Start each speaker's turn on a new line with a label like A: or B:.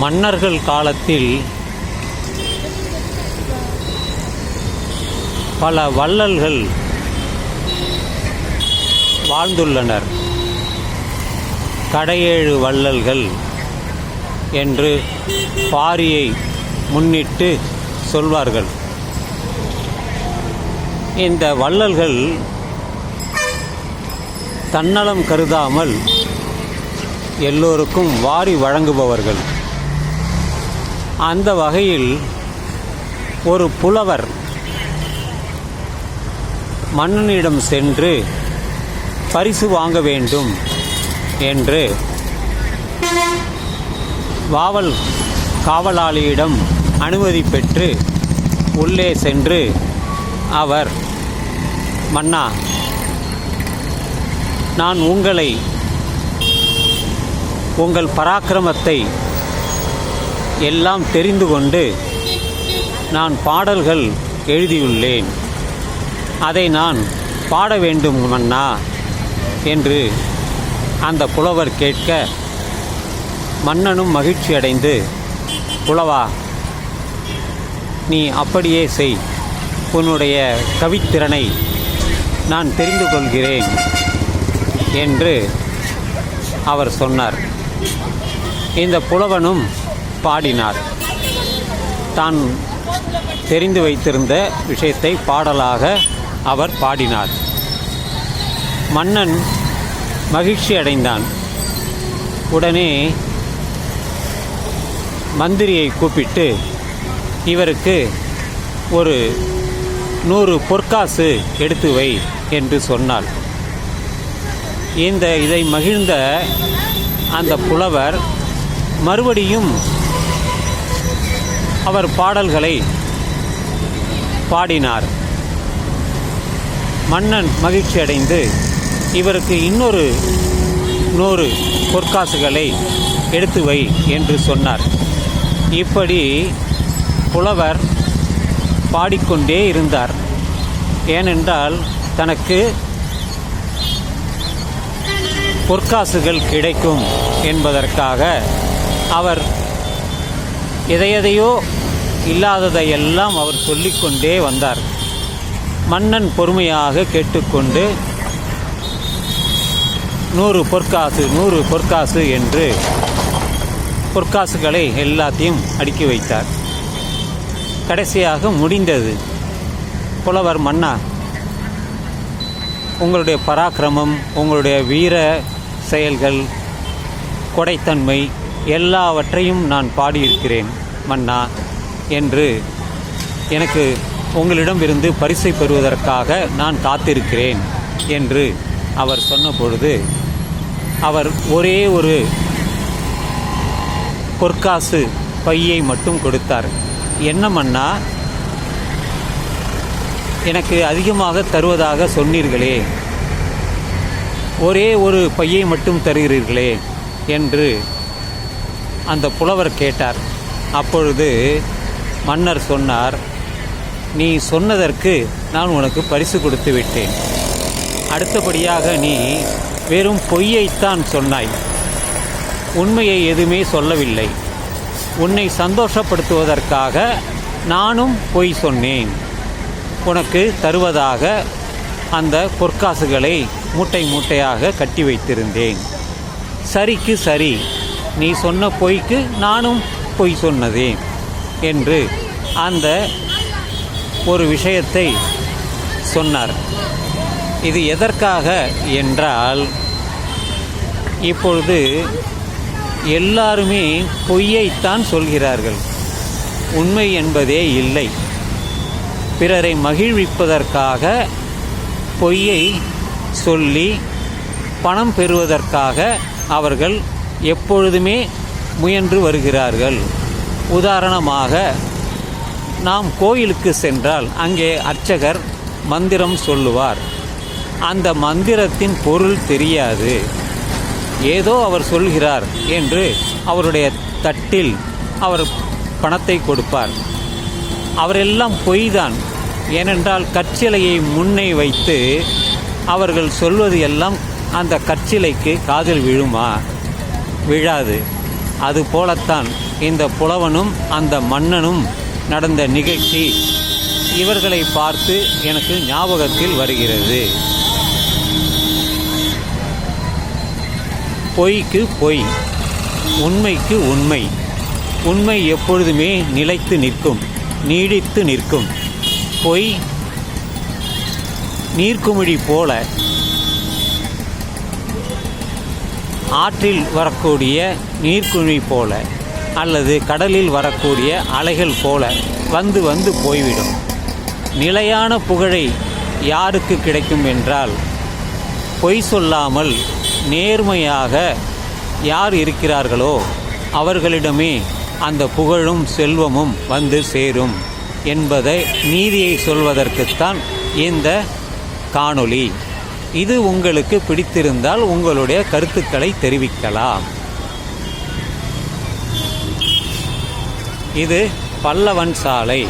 A: மன்னர்கள் காலத்தில் பல வள்ளல்கள் வாழ்ந்துள்ளனர். கடையேழு வள்ளல்கள் என்று பாரியை முன்னிட்டு சொல்வார்கள். இந்த வள்ளல்கள் தன்னலம் கருதாமல் எல்லோருக்கும் வாரி வழங்குபவர்கள். அந்த வகையில் ஒரு புலவர் மன்னனிடம் சென்று பரிசு வாங்க வேண்டும் என்று வாவல் காவலாளியிடம் அனுமதி பெற்று உள்ளே சென்று அவர் மன்னா நான் உங்களை உங்கள் பராக்கிரமத்தை எல்லாம் தெரிந்து கொண்டு நான் பாடல்கள் எழுதியுள்ளேன். அதை நான் பாட வேண்டும் மன்னா என்று அந்த புலவர் கேட்க மன்னனும் மகிழ்ச்சி அடைந்து புலவா நீ அப்படியே செய். உன்னுடைய கவித்திறனை நான் தெரிந்து கொள்கிறேன் என்று அவர் சொன்னார். இந்த புலவனும் பாடினார். தான் தெரிந்து வைத்திருந்த விஷயத்தை பாடலாக அவர் பாடினார். மன்னன் மகிழ்ச்சி அடைந்தான். உடனே மந்திரியை கூப்பிட்டு இவருக்கு ஒரு நூறு பொற்காசு எடுத்து வை என்று சொன்னாள். இந்த இதை மகிழ்ந்த அந்த புலவர் மறுபடியும் அவர் பாடல்களை பாடினார். மன்னன் மகிழ்ச்சி அடைந்து இவருக்கு இன்னொரு நூறு பொற்காசுகளை எடுத்து வை என்று சொன்னார். இப்படி புலவர் பாடிக்கொண்டே இருந்தார். ஏனென்றால் தனக்கு பொற்காசுகள் கிடைக்கும் என்பதற்காக அவர் எதையதையோ இல்லாததையெல்லாம் அவர் சொல்லிக்கொண்டே வந்தார். மன்னன் பொறுமையாக கேட்டுக்கொண்டு நூறு பொற்காசு நூறு பொற்காசு என்று பொற்காசுகளை எல்லாத்தையும் அடுக்கி வைத்தார். கடைசியாக முடிந்தது. புலவர் மன்னா உங்களுடைய பராக்கிரமம் உங்களுடைய வீர செயல்கள் கொடைத்தன்மை எல்லாவற்றையும் நான் பாடியிருக்கிறேன் மன்னா. என்று எனக்கு உங்களிடமிருந்து பரிசை பெறுவதற்காக நான் காத்திருக்கிறேன் என்று அவர் சொன்ன பொழுது அவர் ஒரே ஒரு பொற்காசு பையை மட்டும் கொடுத்தார். என்னமன்னா எனக்கு அதிகமாக தருவதாக சொன்னீர்களே ஒரே ஒரு பையை மட்டும் தருகிறீர்களே என்று அந்த புலவர் கேட்டார். அப்பொழுது மன்னர் சொன்னார் நீ சொன்னதற்கு நான் உனக்கு பரிசு கொடுத்து விட்டேன். அடுத்தபடியாக நீ வெறும் பொய்யைத்தான் சொன்னாய். உண்மையை எதுவுமே சொல்லவில்லை. உன்னை சந்தோஷப்படுத்துவதற்காக நானும் பொய் சொன்னேன். உனக்கு தருவதாக அந்த பொற்காசுகளை மூட்டை மூட்டையாக கட்டி வைத்திருந்தேன். சரிக்கு சரி நீ சொன்ன பொய்க்கு நானும் பொய் சொன்னதேன். என்று அந்த ஒரு விஷயத்தை சொன்னார். இது எதற்காக என்றால் இப்பொழுது எல்லாருமே பொய்யைத்தான் சொல்கிறார்கள். உண்மை என்பதே இல்லை. பிறரை மகிழ்விப்பதற்காக பொய்யை சொல்லி பணம் பெறுவதற்காக அவர்கள் எப்பொழுதுமே முயன்று வருகிறார்கள். உதாரணமாக நாம் கோயிலுக்கு சென்றால் அங்கே அர்ச்சகர் மந்திரம் சொல்லுவார். அந்த மந்திரத்தின் பொருள் தெரியாது. ஏதோ அவர் சொல்கிறார் என்று அவருடைய தட்டில் அவர் பணத்தை கொடுப்பார். அவரெல்லாம் பொய்தான். ஏனென்றால் கற்சிலையை முன்னே வைத்து அவர்கள் சொல்வது எல்லாம் அந்த கற்சிலைக்கு காதில் விழுமா? விழாது. அது போலத்தான். இந்த புலவனும் அந்த மன்னனும் நடந்த நிகழ்ச்சி இவர்களை பார்த்து எனக்கு ஞாபகத்தில் வருகிறது. பொய்க்கு பொய் உண்மைக்கு உண்மை உண்மை எப்பொழுதுமே நிலைத்து நிற்கும் நீடித்து நிற்கும். பொய் நீர்க்குமிழி போல ஆற்றில் வரக்கூடிய நீர்க்குழி போல அல்லது கடலில் வரக்கூடிய அலைகள் போல வந்து வந்து போய்விடும். நிலையான புகழை யாருக்கு கிடைக்கும் என்றால் பொய் சொல்லாமல் நேர்மையாக யார் இருக்கிறார்களோ அவர்களிடமே அந்த புகழும் செல்வமும் வந்து சேரும் என்பதை நீதியை சொல்வதற்குத்தான் இந்த காணொளி. இது உங்களுக்கு பிடித்திருந்தால் உங்களுடைய கருத்துக்களை தெரிவிக்கலாம். இது பல்லவன் சாலை.